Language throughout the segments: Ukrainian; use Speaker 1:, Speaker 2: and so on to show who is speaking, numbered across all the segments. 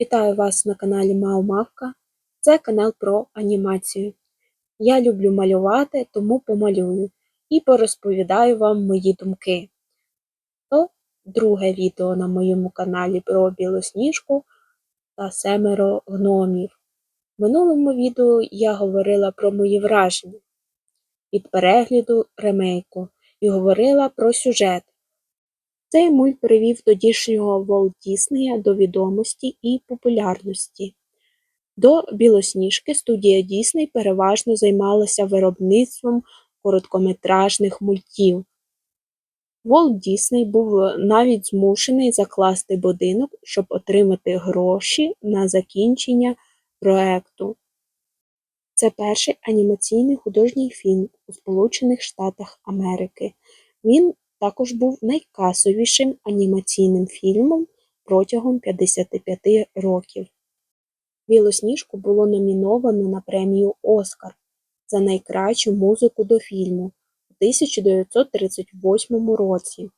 Speaker 1: Вітаю вас на каналі Мау-Мавка. Це канал про анімацію. Я люблю малювати, тому помалюю і порозповідаю вам мої думки. То друге відео на моєму каналі про білосніжку та семеро гномів. В минулому відео я говорила про мої враження від перегляду ремейку і говорила про сюжет. Цей мульт привів тодішнього Волт Діснея до відомості і популярності. До Білосніжки студія Дісней переважно займалася виробництвом короткометражних мультів. Волт Дісней був навіть змушений закласти будинок, щоб отримати гроші на закінчення проекту. Це перший анімаційний художній фільм у Сполучених Штатах Америки. Він також був найкасовішим анімаційним фільмом протягом 55 років. Білосніжку було номіновано на премію Оскар за найкращу музику до фільму у 1938 році.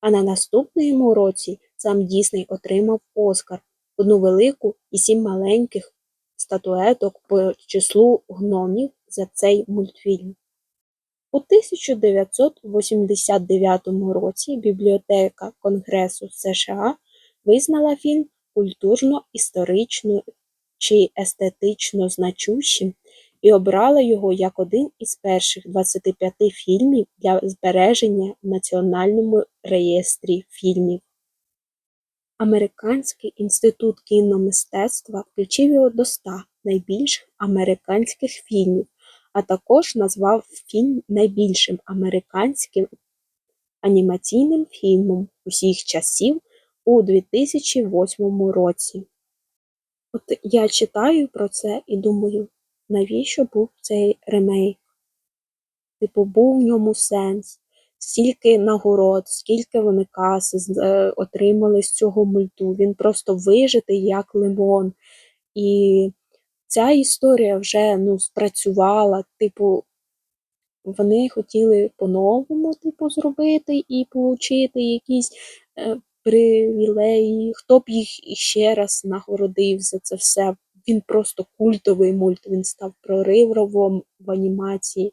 Speaker 1: А на наступному році сам Дісней отримав Оскар, одну велику і сім маленьких статуеток по числу гномів за цей мультфільм. У 1989 році Бібліотека Конгресу США визнала фільм культурно-історично чи естетично значущим і обрала його як один із перших 25 фільмів для збереження в Національному реєстрі фільмів. Американський інститут кіномистецтва включив його до 100 найбільших американських фільмів а також назвав фільм найбільшим американським анімаційним фільмом усіх часів у 2008 році. От я читаю про це і думаю, навіщо був цей ремейк? Типу, був в ньому сенс, стільки нагород, скільки вони каси е, отримали з цього мульту. Він просто вижитий як лимон. І ця історія вже ну, спрацювала, типу, вони хотіли по-новому типу, зробити і отримати якісь е, привілеї, хто б їх іще раз нагородив за це все. Він просто культовий мульт, він став проривом в анімації.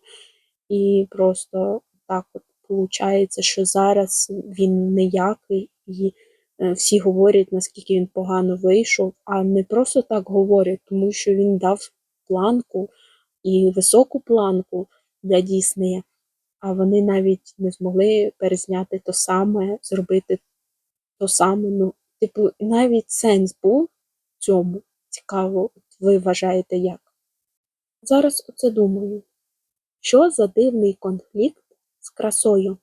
Speaker 1: І просто так от виходить, що зараз він ніякий. і всі говорять, наскільки він погано вийшов, а не просто так говорять, тому що він дав планку і високу планку для Діснея, а вони навіть не змогли перезняти то саме, зробити то саме. Ну, типу, навіть сенс був в цьому. Цікаво, ви вважаєте як? Зараз оце думаю. Що за дивний конфлікт з красою?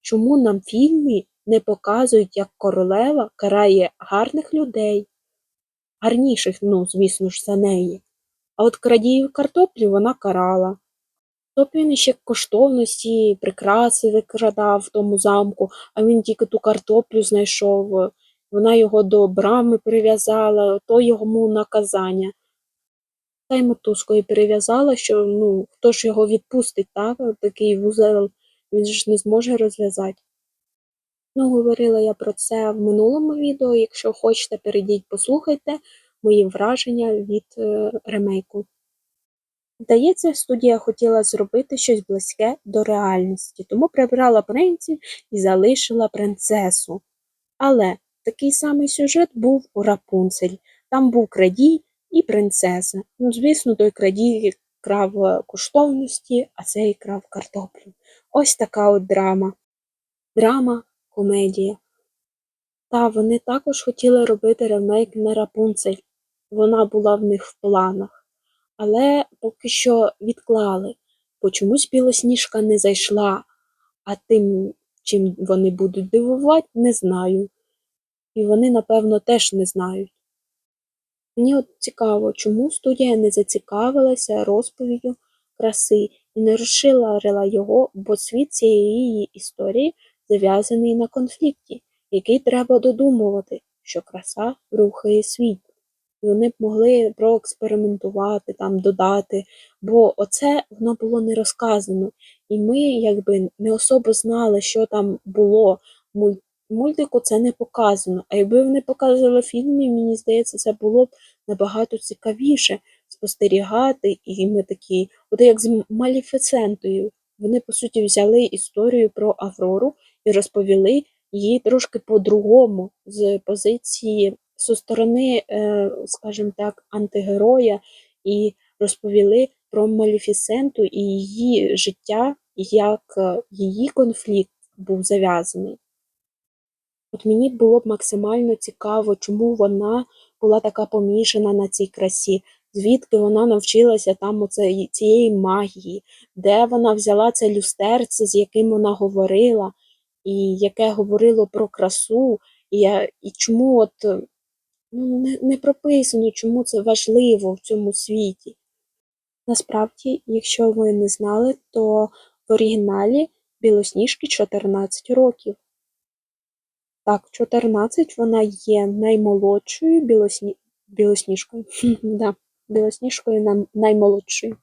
Speaker 1: Чому нам в фільмі не показують, як королева карає гарних людей, гарніших, ну, звісно ж, за неї. А от крадіїв картоплі вона карала. Тобто він ще коштовності, прикраси викрадав в тому замку, а він тільки ту картоплю знайшов, вона його до брами прив'язала, то йому наказання. Та й мотузкою перев'язала, що ну, хто ж його відпустить, так? Такий вузел він ж не зможе розв'язати. Ну, говорила я про це в минулому відео. Якщо хочете, перейдіть, послухайте мої враження від е, ремейку. Здається, студія хотіла зробити щось близьке до реальності, тому прибрала принців і залишила принцесу. Але такий самий сюжет був у Рапунцель. Там був крадій і принцеса. Ну, звісно, той крадій крав коштовності, а цей крав картоплю. Ось така от драма. Драма комедія. Та вони також хотіли робити ремейк на Рапунцель, вона була в них в планах, але поки що відклали, бо чомусь білосніжка не зайшла, а тим, чим вони будуть дивувати, не знаю. І вони, напевно, теж не знають. Мені от цікаво, чому студія не зацікавилася розповіддю краси і не розширила його, бо світ цієї історії зав'язаний на конфлікті, який треба додумувати, що краса рухає світ. І вони б могли проекспериментувати, там, додати, бо оце воно було не розказано. І ми якби не особо знали, що там було мультику це не показано. А якби вони показували фільмі, мені здається, це було б набагато цікавіше спостерігати. І ми такі, от як з Маліфісентою. Вони, по суті, взяли історію про Аврору і розповіли її трошки по-другому, з позиції зі сторони, е, скажімо так, антигероя, і розповіли про Маліфісенту і її життя, як е, її конфлікт був зав'язаний. От мені було б максимально цікаво, чому вона була така помішана на цій красі, звідки вона навчилася там оце, цієї магії, де вона взяла це люстерце, з яким вона говорила, і яке говорило про красу, і, я, і чому от ну, не, не прописано, чому це важливо в цьому світі. Насправді, якщо ви не знали, то в оригіналі Білосніжки 14 років. Так, 14 вона є наймолодшою білосні... білосніжкою. да, білосніжкою наймолодшою.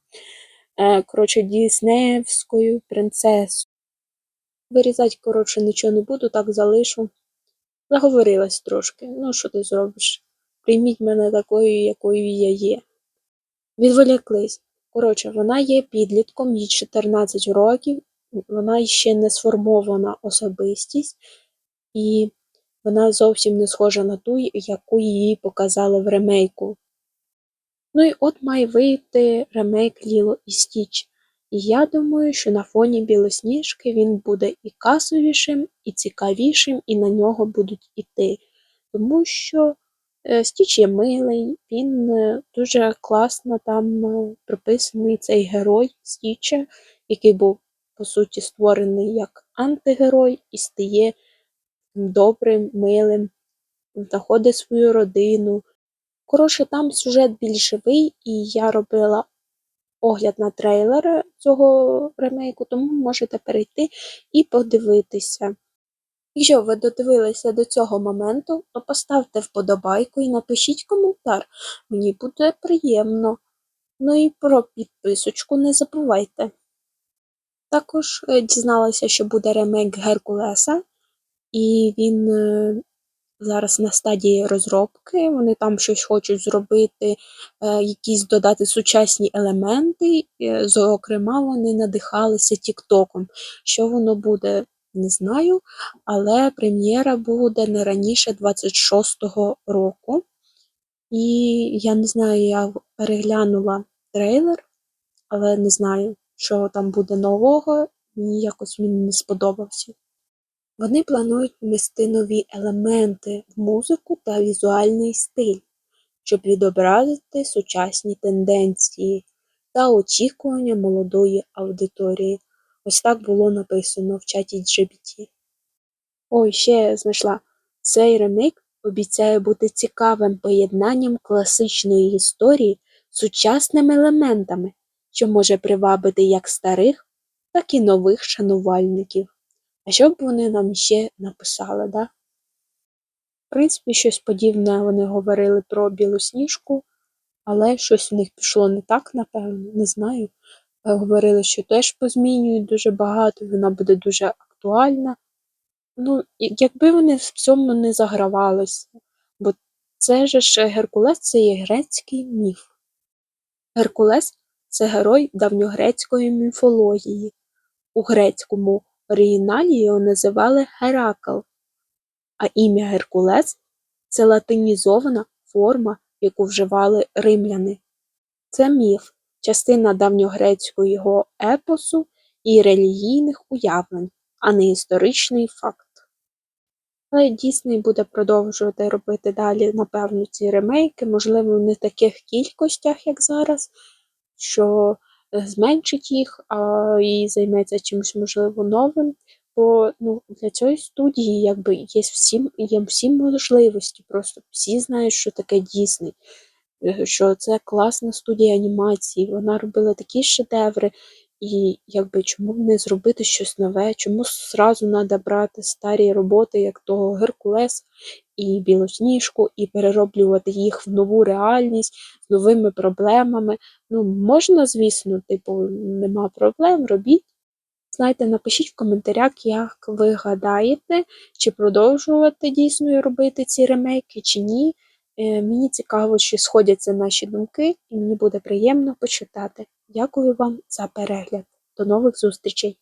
Speaker 1: Е, коротше, Діснеївською принцесою. Вирізати, коротше, нічого не буду, так залишу. Заговорилась трошки. Ну, що ти зробиш? Прийміть мене такою, якою я є. Відволіклись. Коротше, вона є підлітком, їй 14 років, вона ще не сформована особистість, і вона зовсім не схожа на ту, яку її показали в ремейку. Ну і от має вийти ремейк Ліло і Стіч. І я думаю, що на фоні Білосніжки він буде і касовішим, і цікавішим, і на нього будуть іти. Тому що е, Стіч є милий, він е, дуже класно там е, прописаний цей герой Стіча, який був, по суті, створений як антигерой і стає добрим, милим, знаходить свою родину. Коротше, там сюжет більш живий, і я робила огляд на трейлер цього ремейку, тому можете перейти і подивитися. Якщо ви додивилися до цього моменту, то поставте вподобайку і напишіть коментар. Мені буде приємно. Ну і про підписочку не забувайте. Також е, дізналася, що буде ремейк Геркулеса, і він е, зараз на стадії розробки. Вони там щось хочуть зробити, е, якісь додати сучасні елементи. Зокрема, вони надихалися Тіктоком. Що воно буде, не знаю, але прем'єра буде не раніше 26-го року. І я не знаю, я переглянула трейлер, але не знаю, що там буде нового. Мені якось він не сподобався. Вони планують внести нові елементи в музику та візуальний стиль, щоб відобразити сучасні тенденції та очікування молодої аудиторії. Ось так було написано в чаті GPT. Ой, ще я знайшла. Цей ремейк обіцяє бути цікавим поєднанням класичної історії з сучасними елементами, що може привабити як старих, так і нових шанувальників. А що б вони нам ще написали, да? В принципі, щось подібне вони говорили про Білосніжку, але щось у них пішло не так, напевно, не знаю. Е, Говорили, що теж позмінюють дуже багато, вона буде дуже актуальна. Ну, якби вони в цьому не загравалися, бо це же ж Геркулес це є грецький міф. Геркулес це герой давньогрецької міфології. У грецькому оригіналі його називали Геракл, а ім'я Геркулес це латинізована форма, яку вживали римляни. Це міф, частина давньогрецького епосу і релігійних уявлень, а не історичний факт. Але Дісней буде продовжувати робити далі, напевно, ці ремейки, можливо, не в таких кількостях, як зараз, що зменшить їх а, і займеться чимось, можливо, новим. Бо ну, для цієї студії якби є всі, є всі можливості. Просто всі знають, що таке Дісней, е, що це класна студія анімації. Вона робила такі шедеври, і якби чому б не зробити щось нове? Чому зразу треба брати старі роботи, як того Геркулеса і Білосніжку, і перероблювати їх в нову реальність з новими проблемами? Ну, можна, звісно, типу, нема проблем, робіть. Знаєте, напишіть в коментарях, як ви гадаєте, чи продовжувати дійсно робити ці ремейки, чи ні. Е, Мені цікаво, чи сходяться наші думки, і мені буде приємно почитати. Дякую вам за перегляд. До нових зустрічей!